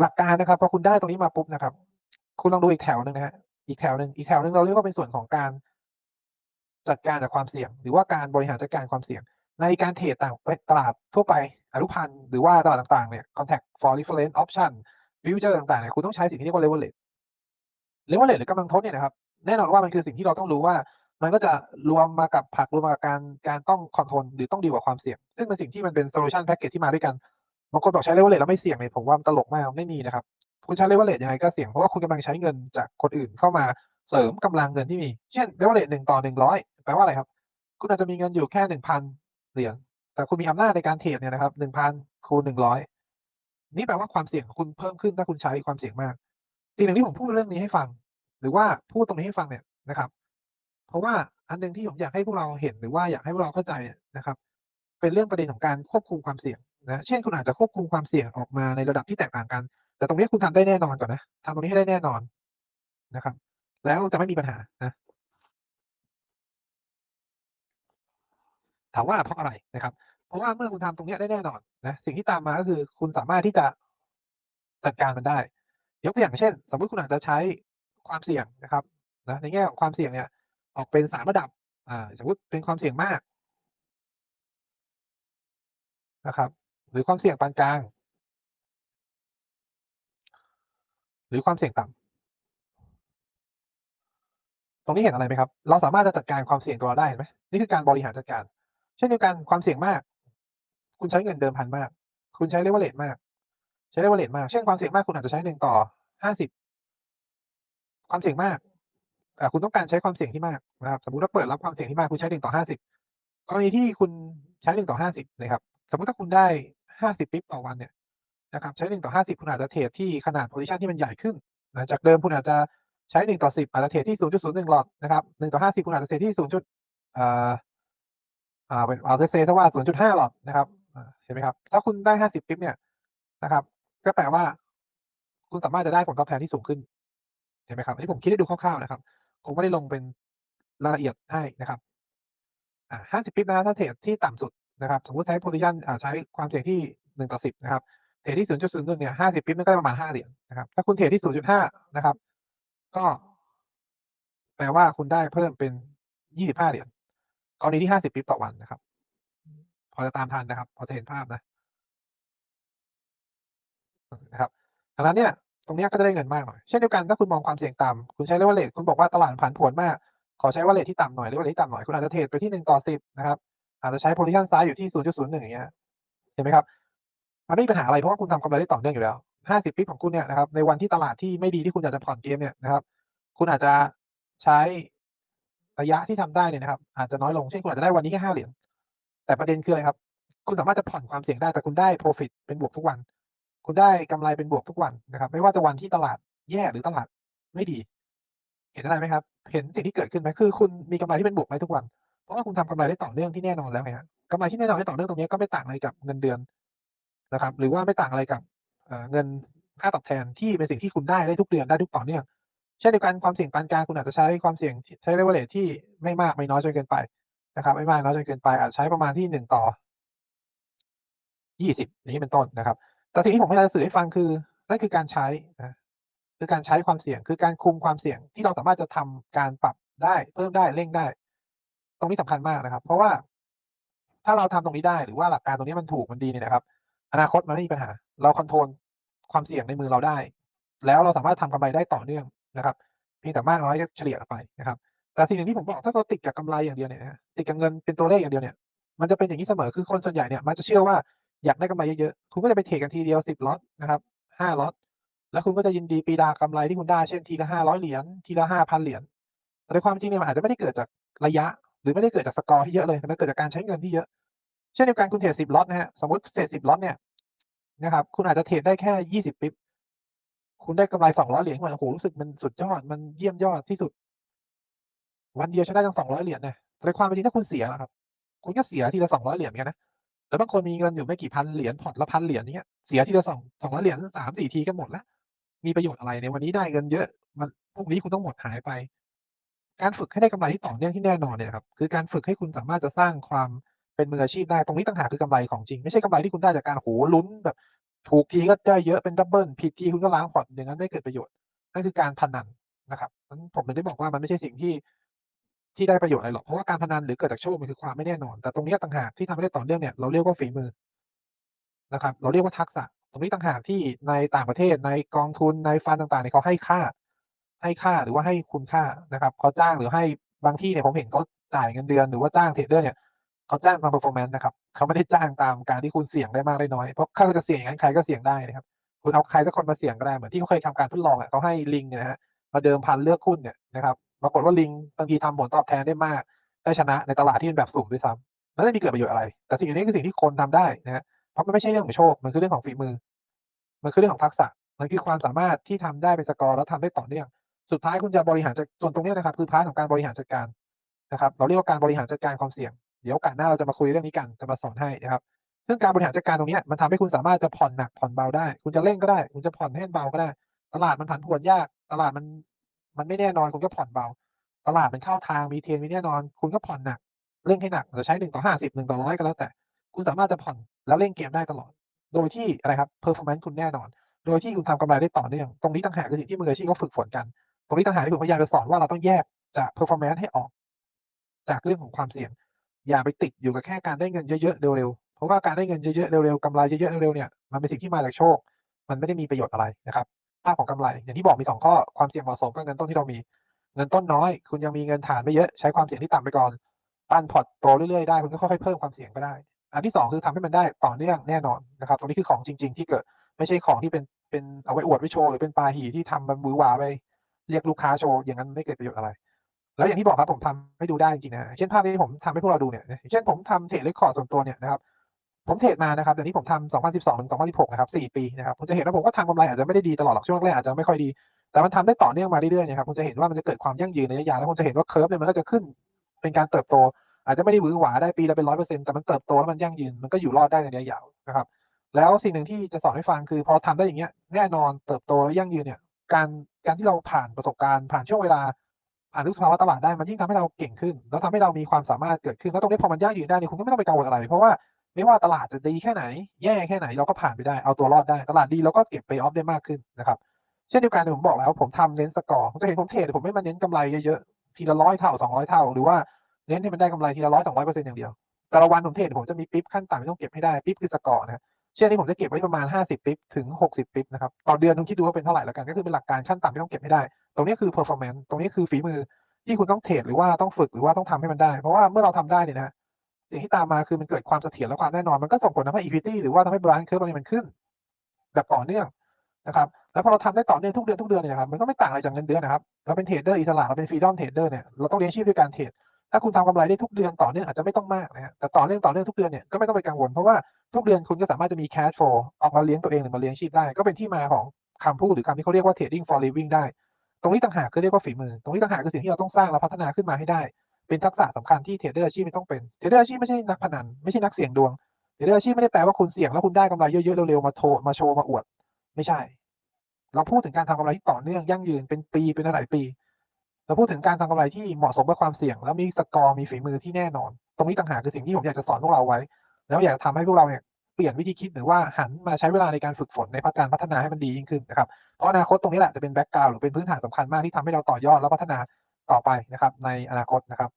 หลักการนะครับพอคุณได้ตรงนี้มาปุ๊บนะครับ คุณลองดูอีกแถวหนึ่งนะฮะอีกแถวหนึ่งอีกแถวหนึ่งเราเรียกว่าเป็นส่วนของการจัดการกับความเสี่ยง หรือว่าการบริหารจัดการความเสี่ยง ในการเทรดต่างตลาดทั่วไปอนุพันธ์หรือว่าตลาดต่างๆเนี่ย contact for reference option future ต่างๆเนี่ยคุณต้องใช้สิ่งที่เรียกว่า leverage leverage หรือกำลังทดเนี่ยนะครับแน่นอนว่ามันคือสิ่งที่เราต้องรู้ว่า มันก็จะรวมมากับผักรวมมากับการการต้องคอนโทรลหรือต้องดีลกับความเสี่ยง ซึ่งเป็นสิ่งที่มันเป็น solution package ที่มาด้วยกัน บางคนบอกใช้ leverage แล้วไม่เสี่ยงเนี่ยผมว่าตลกมากไม่มีนะครับ คุณใช้ leverage ยังไงก็เสี่ยงเพราะว่าคุณกำลังใช้เงินจากคนอื่นเข้ามาเสริมกำลังเงินที่มี เช่น leverage หนึ่งต่อหนึ่งร้อยแปลว่าอะไรครับ คุณอาจจะมีเงินอยู่แค่หนึ่งพันเหรียญแต่คุณมีอำนาจในการเทรดเนี่ยนะครับหนึ่งพันคูณหนึ่งร้อยนี่แปลว่าความเสี่ยงคุณเพิ่มขึ้นถ้าคุณใช้ความเสี่ยงมากสิ่งหนึ่งที่ผมพูดเรื่องนี้ให้ฟัง หรือว่าพูดตรงนี้ให้ฟังเนี่ยนะครับ เพราะว่าอันหนึ่งที่ผมอยากให้พวกเราเห็นหรือว่าอยากให้พวกเราเข้าใจนะครับ เป็นเรื่องประเด็นของการควบคุมความเสี่ยง นะเช่นคุณอาจจะควบคุมความเสี่ยงออกมาในระดับที่แตกต่างกัน แต่ตรงนี้คุณทำได้แน่นอนก่อนนะทำตรงนี้ให้ได้แน่นอนนะครับ แล้วจะไม่มีปัญหานะถามว่าเพราะอะไรนะครับ เพราะว่าเมื่อคุณทำตรงนี้ได้แน่นอนนะสิ่งที่ตามมาก็คือคุณสามารถที่จะจัดการมันได้ ยกตัวอย่างเช่น สมมติคุณอาจจะใช้ความเสี่ยงนะครับนะในแง่ของความเสี่ยงเนี่ยออกเป็นสามระดับอ่าสมมติเป็นความเสี่ยงมากนะครับ รือความเสี่ยงปานกลาง หรือความเสี่ยงต่ำตรงนี้เห็นอะไรไหมครับ เราสามารถจะจัดการความเสี่ยงตัวเราได้เห็นไหมนี่คือการบริหารจัดการ เช่นเดียวกันความเสี่ยงมาก คุณใช้เงินเดิมพันมาก คุณใช้เลเวลเลตมาก ใช้เลเวลเลตมาก เช่นความเสี่ยงมากคุณอาจจะใช้หนึ่งต่อห้าสิบความเสี่ยงมากคุณต้องการใช้ความเสี่ยงที่มากนะครับ สมมติว่าเปิดรับความเสี่ยงที่มากคุณใช้หนึ่งต่อห้าสิบกรณีที่คุณใช้หนึ่งต่อห้าสิบนะครับ สมมติถ้าคุณได้ ห้าสิบปิ๊บต่อวันเนี่ยนะครับใช้หนึ่งต่อห้าสิบคุณอาจจะเทรดที่ขนาดโพซิชันที่มันใหญ่ขึ้นนะจากเดิมคุณอาจจะใช้หนึ่งต่อสิบอาจจะเทรดที่ศูนย์จุดศูนย์หนึ่งหลอดนะครับหนึ่งต่อห้าสิบคุณอาจจะเทรดที่ศูนย์จุดอ่าอ่าเป็นเอาเซซะว่า0.5หลอดนะครับเห็นไหมครับ ถ้าคุณได้50ปิ๊บเนี่ยนะครับ ก็แปลว่า คุณสามารถจะได้ผลตอบแทนที่สูงขึ้นเห็นไหมครับอันนี้ผมคิดให้ดูคร่าวๆนะครับผมไม่ได้ลงเป็นรายละเอียดให้นะครับอ่า50ปิ๊บนะถ้าเทรดที่ต่ำสุด นะครับสมมติใช้ position อ่าใช้ความเสี่ยงที่1ต่อ10นะครับเทรดที่0.01เนี่ย50ปิ๊บมันก็ได้ประมาณ5เหรียญนะครับถ้าคุณเทรดที่0.5นย์จุดห้านะครับ ก็ แปลว่าคุณได้เพิ่มเป็น25เหรียญกรณีที่50ปิ๊บต่อวันนะครับ พอจะตามทันนะครับ พอจะเห็นภาพนะนะครับดังนั้นเนี่ยตรงนี้ก็จะได้เงินมากหน่อย เช่นเดียวกันถ้าคุณมองความเสี่ยงต่ำคุณใช้ leverage คุณบอกว่าตลาดผันผวนมาก ขอใช้ leverage ที่ต่ำหน่อย leverage ที่ต่ำหน่อย คุณอาจจะเทรดไปที่1ต่อ10นะครับ อาจจะใช้ position size อยู่ที่ 0.01 อย่างเงี้ยเห็นไหมครับมันไม่มีปัญหาอะไรเพราะว่าคุณทำกำไรได้ต่อเนื่องอยู่แล้ว 50ปิ๊บของคุณเนี่ยนะครับในวันที่ตลาดที่ไม่ดีที่คุณอยากจะผ่อนเกมเนี่ยนะครับ คุณอาจจะใช้ระยะที่ทำได้เนี่ยนะครับ อาจจะน้อยลงเช่นคุณอาจจะได้วันนี้แค่5เหรียญแต่ประเด็นคืออะไรครับ คุณสามารถจะผ่อนความเสี่ยงได้แต่คุณได้ profit เป็นบวกทุกวัน คุณได้กำไรเป็นบวกทุกวันนะครับ ไม่ว่าจะวันที่ตลาดแย่หรือตลาดไม่ดี เห็นอะไรไหมครับ เห็นสิ่งที่เกิดขึ้นไหมคือ คุณมีกำไรที่เป็นบวกได้ทุกวัน เพราะว่าคุณทำกำไรได้ต่อเนื่องที่แน่นอนแล้วไงครับกำไรที่แน่นอนได้ต่อเนื่องตรงนี้ก็ไม่ต่างอะไรกับเงินเดือนนะครับ หรือว่าไม่ต่างอะไรกับเงินค่าตอบแทนที่เป็นสิ่งที่คุณได้ได้ทุกเดือนได้ทุกต่อเนื่องเช่นเดียวกันความเสี่ยงปานกลางคุณอาจจะใช้ความเสี่ยงใช้ leverage ที่ไม่มากไม่น้อยจนเกินไปนะครับ ไม่มากน้อยจนเกินไปอาจใช้ประมาณที่1ต่อ20อย่างนี้เป็นต้นนะครับ แต่สิ่งที่ผมพยายามจะสื่อให้ฟังคือนั่นคือการใช้นะคือการใช้ความเสี่ยงคือการคุมความเสี่ยงที่เราสามารถจะทำการปรับได้เพิ่มได้เร่งได้ ตรงนี้สำคัญมากนะครับ เพราะว่าถ้าเราทำตรงนี้ได้หรือว่าหลักการตรงนี้มันถูกมันดีเนี่ยนะครับ อนาคตมันไม่มีปัญหา เราคอนโทรลความเสี่ยงในมือเราได้ แล้วเราสามารถทำกำไรได้ต่อเนื่องนะครับเพียงแต่มากน้อยก็เฉลี่ยไปนะครับ แต่สิ่งหนึ่งที่ผมบอกถ้าเราติดกับกำไรอย่างเดียวเนี่ยติดกับเงินเป็นตัวเลขอย่างเดียวเนี่ยมันจะเป็นอย่างนี้เสมอคือคนส่วนใหญ่เนี่ยมันจะเชื่อว่าอยากได้กำไรเยอะๆคุณก็จะไปเทรดกันทีเดียว10ล็อตนะครับ5ล็อตแล้วคุณก็จะยินดีปีดากำไรที่คุณได้เช่นทีละ500เหรียญทีละ5,000เหรียญแต่ในความจริงเนี่ยมันอาจจะไม่ได้เกิดจากระยะ รือไม่ได้เกิดจากสกอร์ที่เยอะเลยแต่มันเกิดจากการใช้เงินที่เยอะ เช่นเดียวกันคุณเทรด10ล็อตนะฮะสมมติเทรด10ล็อตเนี่ยนะครับ คุณอาจจะเทรดได้แค่20ปิ๊บคุณได้กำไร200เหรียญคุณโอ้โหรู้สึกมันสุดยอดมันเยี่ยมยอดที่สุด วันเดียวใช้ได้ตั้ง200เหรียญนะแต่ความเป็นจริงถ้าคุณเสียล่ะครับ คุณก็เสียทีละ200เหรียญเหมือนกันนะแล้วบางคนมีเงินอยู่ไม่กี่พันเหรียญพอร์ตละพันเหรียญเนี้ยเสียทีละสองสองร้อยเหรียญสามสี่ทีก็หมดล้วมีประโยชน์อะไรในวันนี้ได้เงินเยอะมันพรุ่งนี้คุณต้องหมดหายไป การฝึกให้ได้กำไรที่ต่อเนื่องที่แน่นอนเนี่ยนะครับคือการฝึกให้คุณสามารถจะสร้างความเป็นมืออาชีพได้ตรงนี้ต่างหากคือกำไรของจริง ไม่ใช่กำไรที่คุณได้จากการโหลุ้นแบบ ถูกทีก็ได้เยอะเป็นดับเบิลผิดทีคุณก็ล้างพอร์ตอย่างนั้นไม่เกิดประโยชน์นั่นคือการพนันนะครับนั้นผมถึงได้บอกว่ามันไม่ใช่สิ่งที่ที่ได้ประโยชน์อะไรหรอกเพราะว่าการพนันหรือเกิดจากโชคมันคือความไม่แน่นอน แต่ตรงนี้ต่างหากที่ทำให้ได้ต่อเนื่องเนี่ยเราเรียกว่าฝีมือนะครับ เราเรียกว่าทักษะ ตรงนี้ต่างหากที่ในต่างประเทศในกองทุนในฟันต่างๆเนี่ยเขาให้ค่า ให้ค่าหรือว่าให้คุณค่านะครับเขาจ้างหรือให้บางที่เนี่ยผมเห็นเขาจ่ายเงินเดือนหรือว่าจ้างเทรดเดอร์เนี่ยเขาจ้างตาม performance นะครับเขาไม่ได้จ้างตามการที่คุณเสี่ยงได้มากได้น้อยเพราะถ้าจะเสี่ยงอย่างนั้นใครก็เสี่ยงได้นะครับคุณเอาใครสักคนมาเสี่ยงก็ได้เหมือนที่เขาเคยทำการทดลองอะเขาให้ลิงเนี่ยนะฮะมาเดิมพันเลือกหุ้นเนี่ยนะครับปรากฏว่าลิงบางทีทำผลตอบแทนได้มาก ได้ชนะในตลาดที่เป็นแบบสูงด้วยซ้ำแล้วไม่มีเกิดประโยชน์อะไร แต่สิ่งนี้คือสิ่งที่คนทำได้นะฮะเพราะมันไม่ใช่เรื่องของโชคมันคือเรื่องของฝีมือ มันคือเรื่องของทักษะมันคือความสามารถที่ทำได้เป็นสกอร์แล้วทำได้ต่อเนื่อง สุดท้ายคุณจะบริหารจัดส่วนตรงนี้นะครับ คือพาร์ทของการบริหารจัดการนะครับ เราเรียกว่าการบริหารจัดการความเสี่ยง เดี๋ยวโอกาสหน้าเราจะมาคุยเรื่องนี้กันจะมาสอนให้นะครับซึ่งการบริหารจัดการตรงนี้มันทำให้คุณสามารถจะผ่อนหนักผ่อนเบาได้ คุณจะเร่งก็ได้ คุณจะผ่อนให้เบาก็ได้ ตลาดมันผันผวนยาก ตลาดมันมันไม่แน่นอนคุณก็ผ่อนเบา ตลาดมันเข้าทางมีเทรนมีแน่นอน คุณก็ผ่อนหนักเร่งให้หนักจะใช้หนึ่งต่อห้าสิบหนึ่งต่อร้อยก็แล้วแต่ คุณสามารถจะผ่อนแล้วเร่งเกมได้ตลอด โดยที่อะไรครับ performance คุณแน่นอน โดยที่คุณทำกำไรได้ต่อเนื่อง ตรงนี้ต่างหากคือสิ่งที่มืออาชีพเขาฝึกฝนกัน ตรงนี้ต่างหากที่ผมพยายามจะสอนว่าเราต้องแยกจาก performance ให้ออก จากเรื่องของความเสี่ยง อย่าไปติดอยู่กับแค่การได้เงินเยอะๆเร็วๆเพราะว่าการได้เงินเยอะๆเร็วๆกำไรเยอะๆเร็วๆเนี่ยมันเป็นสิ่งที่มาจากโชค มันไม่ได้มีประโยชน์อะไรนะครับภาพของกำไร อย่างที่บอกมีสองข้อความเสี่ยงเหมาะสมกับเงินต้นที่เรามี เงินต้นน้อย คุณยังมีเงินฐานไม่เยอะใช้ความเสี่ยงที่ต่ำไปก่อนปั้นพอร์ตโตเรื่อยๆได้คุณก็ค่อยๆเพิ่มความเสี่ยงไปได้ อันที่สองคือทำให้มันได้ต่อเนื่องแน่นอนนะครับตรงนี้คือของจริง ๆ ที่เกิดไม่ใช่ของที่เป็นเป็นเอาไว้อวดไว้โชว์หรือเป็นปาหีที่ทำมันบือหวาไป เรียกลูกค้าโชว์อย่างนั้นไม่เกิดประโยชน์อะไร แล้วอย่างที่บอกครับผมทำให้ดูได้จริงนะเช่นภาพที่ผมทำให้พวกเราดูเนี่ยเช่นผมทำเทรดเรคคอร์ดส่วนตัวเนี่ยนะครับผมเทรดมานะครับเดี๋ยวนี้ผมทำ2012ถึง2016 นะครับ 4 ปีนะครับคุณจะเห็นว่าผมก็ทำกำไรอาจจะไม่ได้ดีตลอดหรอกช่วงแรกอาจจะไม่ค่อยดี แต่มันทำได้ต่อเนื่องมาเรื่อยๆนะครับคุณจะเห็นว่ามันจะเกิดความยั่งยืนในระยะยาวแล้วคุณจะเห็นว่าเคอร์ฟเนี่ยมันก็จะขึ้น เป็นการเติบโต อาจจะไม่ได้หวือหวาได้ปีละเป็นร้อยเปอร์เซ็นต์แต่มันเติบโตแล้วมันยั่งยืนมันก็อยู่รอดได้ในระยะยาวนะครับ แล้วสิ่งหนึ่งที่จะสอนให้ฟังคือพอทำได้อย่างเงี้ยแน่นอนเติบโตและยั่งยืนเนี่ย การการที่เราผ่านประสบการณ์ผ่านช่วงเวลาผ่านทุกสภาวะตลาดได้มันยิ่งทำให้เราเก่งขึ้น แล้วทำให้เรามีความสามารถเกิดขึ้นแล้วตรงนี้พอมันยั่งยืนได้เนี่ยคุณก็ไม่ต้องไปกังวลอะไร เพราะว่าไม่ว่าตลาดจะดีแค่ไหน แย่แค่ไหนเราก็ผ่านไปได้เอาตัวรอดได้ ตลาดดีเราก็เก็บไปออฟได้มากขึ้นนะครับเช่นเดียวกันผมบอกแล้วผมทำเน้นสกอร์ผมจะเห็นผมเทรดผมไม่มาเน้นกำไรเยอะๆทีละร้อยเท่าสองร้อยเท่า หรือว่าเน้นให้มันได้กำไรทีละร้อยสองร้อยเปอร์เซ็นต์อย่างเดียวแต่ละวันผมเทรดผมจะมีปิ๊บขั้นต่ำที่ต้องเก็บให้ได้ปิ๊บคือสกอร์นะ เช่นนี้ผมจะเก็บไว้ประมาณ 50 ปิบถึง 60 ปิบนะครับ ต่อเดือนคุณคิดดูว่าเป็นเท่าไหร่แล้วกัน ก็คือเป็นหลักการขั้นต่ำที่ต้องเก็บให้ได้ ตรงนี้คือ performance ตรงนี้คือฝีมือที่คุณต้องเทรดหรือว่าต้องฝึกหรือว่าต้องทำให้มันได้ เพราะว่าเมื่อเราทำได้เนี่ยนะสิ่งที่ตามมาคือมันเกิดความเสถียรและความแน่นอน มันก็ส่งผลทำให้ equity หรือว่าทำให้ balance curve มันขึ้น แบบต่อเนื่องนะครับ แล้วพอเราทำได้ต่อเนื่องทุกเดือนทุกเดือนเนี่ยครับ มันก็ไม่ต่างอะไรจากเงินเดือนนะครับ เราเป็นเทรดเดอร์อิสระ เราเป็นฟรีดอมเทรดเดอร์เนี่ย เราต้องเลี้ยงชีพด้วยการเทรด ถ้าคุณทำกำไรได้ทุกเดือนต่อเนื่องอาจจะไม่ต้องมากนะฮะแต่ต่อเนื่องต่อเนื่องทุกเดือนเนี่ยก็ไม่ต้องไปกังวลเพราะว่าทุกเดือนคุณก็สามารถจะมี cash flow ออกมาเลี้ยงตัวเองหรือมาเลี้ยงชีพได้ ก็เป็นที่มาของคำพูดหรือคำที่เขาเรียกว่า trading for living ได้ ตรงนี้ต่างหากคือเรียกว่าฝีมือ ตรงนี้ต่างหากคือสิ่งที่เราต้องสร้างและพัฒนาขึ้นมาให้ได้ เป็นทักษะสำคัญที่เทรดเดอร์อาชีพไม่ต้องเป็นเทรดเดอร์อาชีพไม่ใช่นักพนันไม่ใช่นักเสี่ยงดวงเทรดเดอร์อาชีพไม่ได้แปลว่าคุณเสี่ยงแล้วคุณได้กำไรเยอะๆเร็วๆมาโชว์มาโชว์มาอวด ไม่ใช่ เราพูดถึงการทำกำไรที่ต่อเนื่องยั่งยืนเป็นปีเป็นหลายปี เราพูดถึงการทำกำไรที่เหมาะสมกับความเสี่ยง แล้วมีสกอร์มีฝีมือที่แน่นอน ตรงนี้ต่างหากคือสิ่งที่ผมอยากจะสอนพวกเราไว้ แล้วอยากทำให้พวกเราเนี่ยเปลี่ยนวิธีคิดหรือว่าหันมาใช้เวลาในการฝึกฝนในการพัฒนาให้มันดียิ่งขึ้นนะครับเพราะอนาคตตรงนี้แหละจะเป็นแบ็กกราวด์หรือเป็นพื้นฐานสำคัญมากที่ทำให้เราต่อยอดและพัฒนาต่อไปนะครับในอนาคตนะครับ